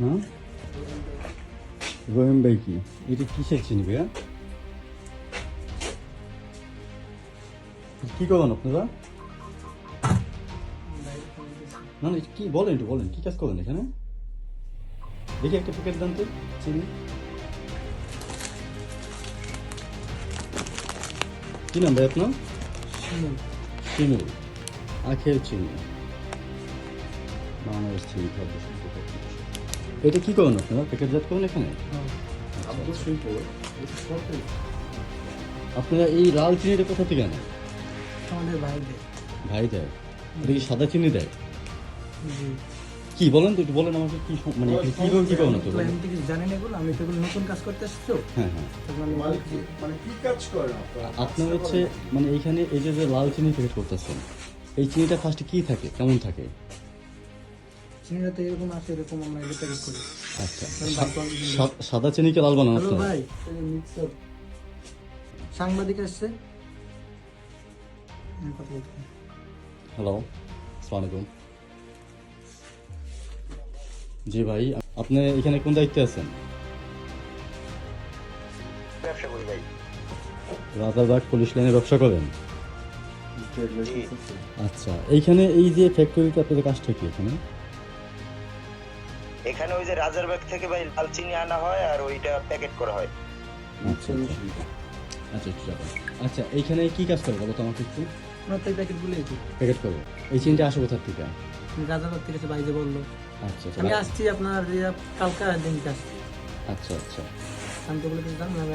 হ্যাঁ? রহিম ভাই কি? এটা কিসের চিনি ভাইয়া? কি করবেন আপনারা? না না কি বলেন একটু বলেন কি কাজ করবেন এখানে? দেখি একটা প্যাকেট দাম তো চিনি। কি নাম ভাই আপনার? চিনি আখের চিনি। এটা কি করেন আপনারা? প্যাকেটজাত করেন এখানে? আপনারা এই লাল চিনিটা কোথা থেকে আনেন? আমাদের বাইরে ভাই দেয় এটা কি সাদা চিনি দেয়? জি। কি বলেন তো একটু বলেন আমাকে কি মানে কি করে কি করেন তো। আমি কিছু জানেন এগুলো? আমি তো এগুলো নতুন কাজ করতে আসছি তো। হ্যাঁ হ্যাঁ। মানে কি মানে কি কাজ করেন আপনারা? আপনার হচ্ছে মানে এইখানে এই যে যে লাল চিনি প্যাকেট করতেছেন এই চিনিটা ফার্স্টে কি থাকে? কেমন থাকে? চিনিটা তো এরকম আছে এরকম আমরা এটা প্যাকেট করি। আচ্ছা। সাদা চিনিকে লাল বানানো হ্যালো ভাই মিক্সার। সাংবাদিক আসছে। হ্যালো আসসালামু আলাইকুম জি ভাই আপনি এখানে কোন দায়িত্বে আছেন? ব্যবসা করি ভাই। রাজারবাগ পুলিশ লাইনে ব্যবসা করেন? আচ্ছা এইখানে এই যে ফ্যাক্টরিতে আপনাদের কাজটা কি এখানে? এখানে ওই যে রাজার ব্যাগ থেকে ভাই লাল চিনি আনা হয় আর ওইটা প্যাকেট করা হয়। আচ্ছা আচ্ছা আচ্ছা। আচ্ছা এইখানে কি কাজ করে বলো তো আমাকে একটু? প্রত্যেক প্যাকেটগুলো প্যাকেটগুলো প্যাকেট করব। এই চিনিটা আসে কোথার থেকে? রাজার রাজাবাগ থেকে বাইরে বলল। আচ্ছা আচ্ছা। আমি আসছি আপনার কালকে দিনকে আসছি। আচ্ছা আচ্ছা। আমি আমি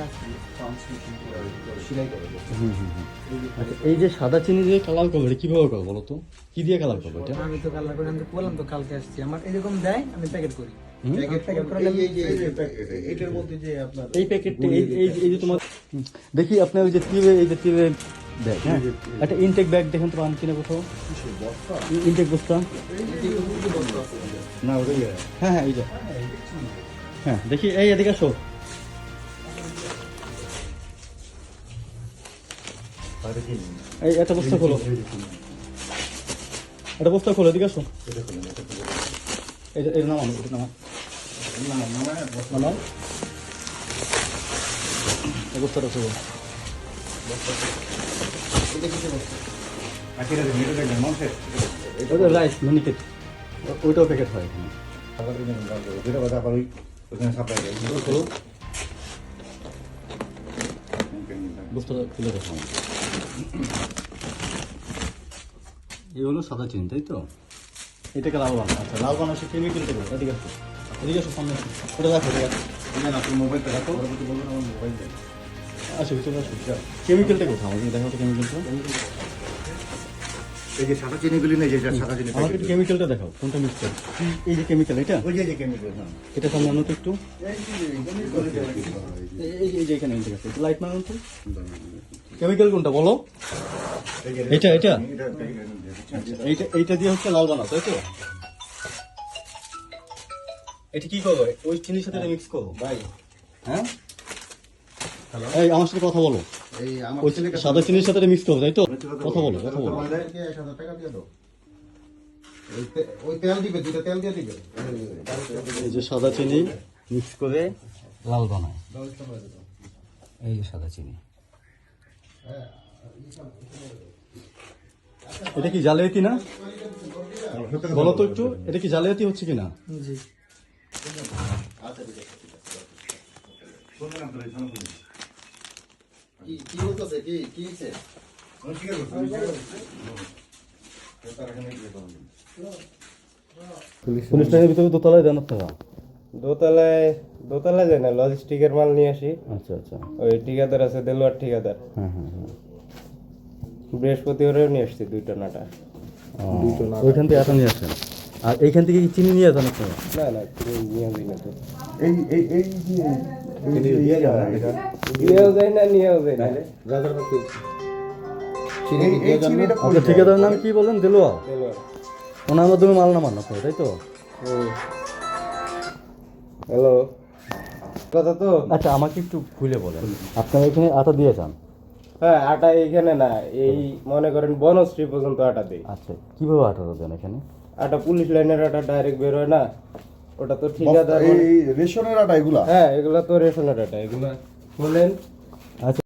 আচ্ছা এই যে সাদা চিনি দিয়ে কালার করবে এটা কীভাবে করবে বলো তো? কি দিয়ে কালার করবে এটা? আমি তো কালার করে আমি তো বললাম তো কালকে আসছি। আমার এরকম দেয় আমি প্যাকেট করি। হুম? প্যাকেট প্যাকেট করে এই এই যে এই যে প্যাকেট, এটার মধ্যে যে আপনার এই প্যাকেটটা এই এই এই যে তোমার দেখি আপনার ওই যে টিউবে এই যে টিউবে ব্যাগ হ্যাঁ? একটা ইনটেক ব্যাগ দেখেন তো আন কিনা কোথাও ইনটেক বস্তা? না ওটাই হ্যাঁ হ্যাঁ এই যে। হ্যাঁ দেখি এই এদিকে আসো। এই, একটা বস্তা খোলো। একটা বস্তা খোলো, এদিকে আসো। এটা এটা নামানো এটা নামা নামাও। এই বস্তাটা খোলো। ওইটাও প্যাকেট হয় এখানে। খোলো বস্তাটা খুলে দেখো এই হলো সাদা চিনি তাই তো এটাকে লাল বানা আচ্ছা লাল বানা সে কেমিক্যালটা করো এদিকে আসো এদিকে আসো সামনে ওটা রাখো আসো। আপনি মোবাইলটা রাখো পরবর্তী বলুন আমার মোবাইল দেন আসো ভিতরে আসো কেমিক্যালটা কোথাও আমাকে দেখো তো কেমিক্যালটা এই যে সাদা চিনিগুলি নেই যেটা সাদা চিনি আমাকে একটু কেমিক্যালটা দেখাও কোনটা মিক্স করে এই যে কেমিক্যাল এটা ওই যে যে কেমিক্যাল হ্যাঁ এটা সামনে আনো তো একটু এই যে যে এখানে লাইট মারুন তো কেমিক্যাল কোনটা বলো? এটা এটা। এটা এটা- এইটা এইটা দিয়ে হচ্ছে লাল বানাও তাই তো? এটা কি করব? ওই চিনির সাথে মিক্স করব? ভাই হ্যাঁ? এই আমার সাথে কথা বলো। এই ওই ছেলেকে সাদা চিনির সাথে মিক্স করব তাই তো? কথা বলো কথা বলো। তোমাদেরকে এক হাজার টাকা দিয়ে দাও। ওই তে- ওই তেল দিবে দুটো তেল দিয়ে দিবে। এই যে সাদা চিনি মিক্স করে লাল বানায়। এই যে সাদা চিনি। এটা কি জালিয়াতি না? বলো তো একটু এটা কি জালিয়াতি হচ্ছে কিনা? জি। পুলিশ লাইনের ভিতরে দোতলায় দেন আপনারা? দোতলায় দোতলায় যায় না লজিস্টিকের মাল নিয়ে আসি। আচ্ছা আচ্ছা। ওই ঠিকাদার আছে দেলোয়ার ঠিকাদার। হ্যাঁ হ্যাঁ হ্যাঁ বৃহস্পতিবারেও নিয়ে আসছি দুইটা নাটা। ওইখান থেকে আটা নিয়ে আসেন? আর এইখান থেকে কি চিনি নিয়ে যান আপনারা? না না চিনি নিয়ে যাই না তো। এই এই এই নিয়েও যায় না নিয়েও যায় না? আপনার ঠিকাদার নাম কি বলেন? দেলোয়া? দেলোয়ার ওনার মাধ্যমে মাল নামান আপনারা তাই তো? হ্যালো কথা তো? আচ্ছা আমাকে একটু খুলে বলেন। আপনারা এখানে আটা দিয়ে যান। হ্যাঁ আটা এখানে না এই মনে করেন বনশ্রী পর্যন্ত আটা দেই। আচ্ছা কীভাবে আটা দেন এখানে? আটা পুলিশ লাইনের আটা ডাইরেক্ট বের হয় না ওটা তো ঠিকাদার এই রেশনের আটা এগুলা? হ্যাঁ এগুলো তো রেশনের আটা এগুলো বলেন আচ্ছা।